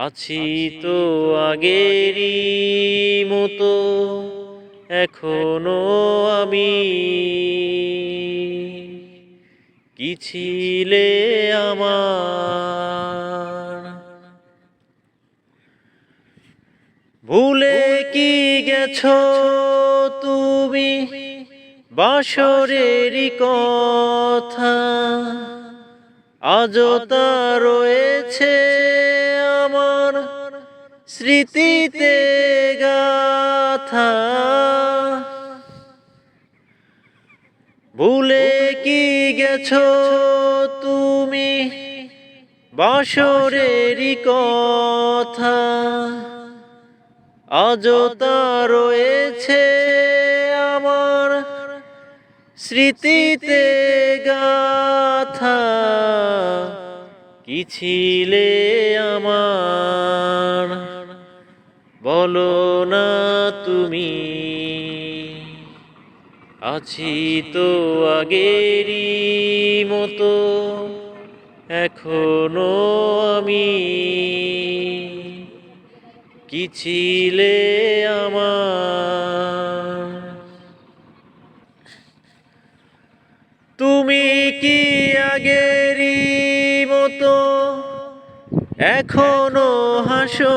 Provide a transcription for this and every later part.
আছি তো আগেরই মতো এখনও আমি কি ছিলে আমার? ভুলে কি গেছ তুমি? বাসরেরই কথা আজও তা রয়েছে। স্মৃতিতে গাথা। ভুলে কি গেছো তুমি? বাসরেরই কথা। আজও তা রয়েছে আমার স্মৃতিতে গাথা। কি ছিলে আমার? বলো না তুমি, আছি তো আগেরই মতো, এখনও আমি কি ছিলে আমার? তুমি কি আগেরই মতো, এখনও হাসো?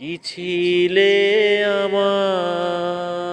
কি ছিলে আমার?